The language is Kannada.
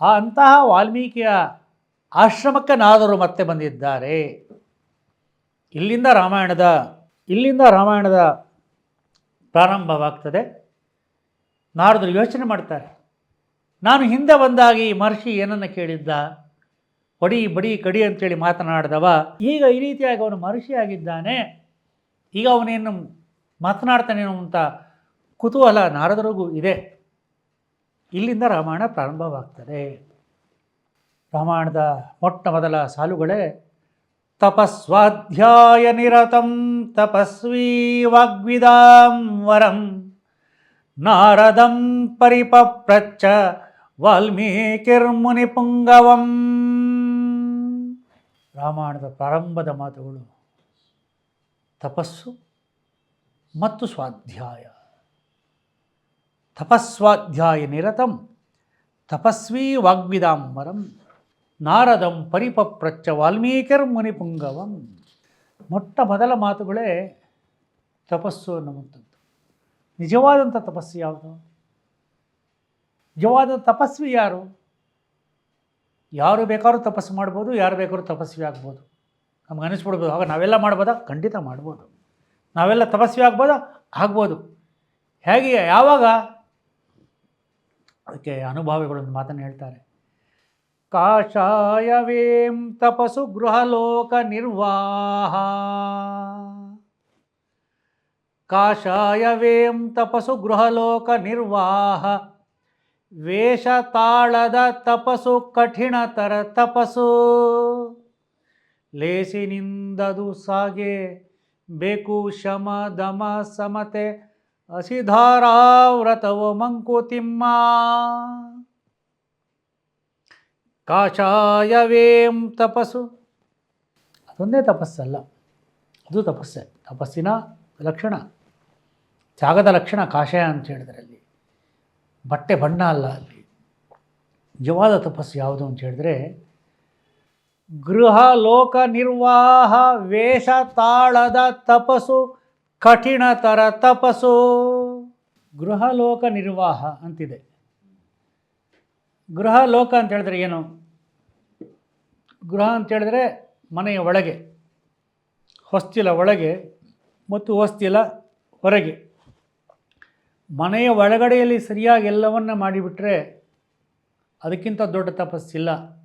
ಆ ಅಂತಹ ವಾಲ್ಮೀಕಿಯ ಆಶ್ರಮಕ್ಕೆ ನಾರದರು ಮತ್ತೆ ಬಂದಿದ್ದಾರೆ. ಇಲ್ಲಿಂದ ರಾಮಾಯಣದ ಇಲ್ಲಿಂದ ರಾಮಾಯಣದ ಪ್ರಾರಂಭವಾಗ್ತದೆ. ನಾರದರು ಯೋಚನೆ ಮಾಡ್ತಾರೆ, ನಾನು ಹಿಂದೆ ಬಂದಾಗ ಈ ಮಹರ್ಷಿ ಏನನ್ನು ಕೇಳಿದ್ದ? ಬಡಿ ಬಡಿ, ಕಡಿ ಅಂತೇಳಿ ಮಾತನಾಡಿದವ. ಈಗ ಈ ರೀತಿಯಾಗಿ ಅವನು ಮಹರ್ಷಿಯಾಗಿದ್ದಾನೆ. ಈಗ ಅವನೇನು ಮಾತನಾಡ್ತಾನೇನು ಅಂತ ಕುತೂಹಲ ನಾರದರಿಗೂ ಇದೆ. ಇಲ್ಲಿಂದ ರಾಮಾಯಣ ಪ್ರಾರಂಭವಾಗ್ತದೆ. ರಾಮಾಯಣದ ಮೊಟ್ಟ ಮೊದಲ ಸಾಲುಗಳೇ ತಪಸ್ವಾಧ್ಯಾಯ ನಿರತಂ ತಪಸ್ವಿ ವಾಗ್ವಿದಾಂ ವರಂ, ನಾರದಂ ಪರಿಪಪ್ರಚ್ಚ ವಾಲ್ಮೀಕಿರ್ಮುನಿ ಪುಂಗವಂ ರಾಮಾಯಣದ ಪ್ರಾರಂಭದ ಮಾತುಗಳು ತಪಸ್ಸು ಮತ್ತು ಸ್ವಾಧ್ಯಾಯ. ತಪಸ್ವಾಧ್ಯಾಯ ನಿರತಂ, ತಪಸ್ವಿ ವಾಗ್ವಿದಾಂಬರಂ ನಾರದಂ ಪರಿಪಪ್ರಚ್ಚ ವಾಲ್ಮೀಕರ್ ಮುನಿಪುಂಗವಂ. ಮೊಟ್ಟ ಮೊದಲ ಮಾತುಗಳೇ ತಪಸ್ಸು ಅನ್ನುವಂಥದ್ದು. ನಿಜವಾದಂಥ ತಪಸ್ಸು ಯಾವುದು? ನಿಜವಾದ ತಪಸ್ವಿ ಯಾರು? ಯಾರು ಬೇಕಾದ್ರೂ ತಪಸ್ಸು ಮಾಡ್ಬೋದು, ಯಾರು ಬೇಕಾದ್ರೂ ತಪಸ್ವಿ ಆಗ್ಬೋದು. ನಮ್ಗೆ ಅನಿಸ್ಬಿಡ್ಬೋದು, ಆಗ ನಾವೆಲ್ಲ ಮಾಡ್ಬೋದಾ? ಖಂಡಿತ ಮಾಡ್ಬೋದು. ನಾವೆಲ್ಲ ತಪಸ್ವಿ ಆಗ್ಬೋದಾ? ಆಗ್ಬೋದು. ಹೇಗೆ? ಯಾವಾಗ? ಅದಕ್ಕೆ ಅನುಭಾವಿಗಳೊಂದು ಮಾತನ್ನು ಹೇಳ್ತಾರೆ. ಕಾಷಾಯವೇಂ ತಪಸು ಗೃಹಲೋಕ ನಿರ್ವಾಹ. ಕಾಷಾಯವೇಂ ತಪಸು ಗೃಹಲೋಕ ನಿರ್ವಾಹ. ವೇಷ ತಾಳದ ತಪಸ್ಸು ಕಠಿಣತರ ತಪಸ್ಸು ಲೇಸಿನಿಂದದು ಸಾಗೆ, ಬೇಕು ಶಮ, ದಮ, ಸಮತೆ ಹಸಿಧಾರಾವ್ರತವು ಮಂಕುತಿಮ್ಮ. ಕಾಷಾಯವೇಂ ತಪಸ್ಸು. ಅದೊಂದೇ ತಪಸ್ಸಲ್ಲ, ಅದು ತಪಸ್ಸೆ. ತಪಸ್ಸಿನ ಲಕ್ಷಣ, ತ್ಯಾಗದ ಲಕ್ಷಣ ಕಾಷಾಯ ಅಂತ ಹೇಳಿದ್ರೆ ಅಲ್ಲಿ ಬಟ್ಟೆ ಬಣ್ಣ ಅಲ್ಲ ಅಲ್ಲಿ. ನಿಜವಾದ ತಪಸ್ಸು ಯಾವುದು ಅಂತ ಹೇಳಿದ್ರೆ, ಗೃಹ ಲೋಕ ನಿರ್ವಾಹ ವೇಷ ತಾಳದ ತಪಸ್ಸು ಕಠಿಣತರ ತಪಸ್ಸು ಗೃಹಲೋಕ ನಿರ್ವಾಹ ಅಂತಿದೆ. ಗೃಹ ಲೋಕ ಅಂತ ಹೇಳಿದ್ರೆ ಏನು? ಗೃಹ ಅಂತ ಹೇಳಿದ್ರೆ ಮನೆಯ ಒಳಗೆ, ಹೊಸ್ತಿಲ ಒಳಗೆ ಮತ್ತು ಹೊಸ್ತಿಲ ಹೊರಗೆ. ಮನೆಯ ಒಳಗಡೆಯಲ್ಲಿ ಸರಿಯಾಗಿ ಎಲ್ಲವನ್ನ ಮಾಡಿಬಿಟ್ರೆ ಅದಕ್ಕಿಂತ ದೊಡ್ಡ ತಪಸ್ಸಿಲ್ಲ.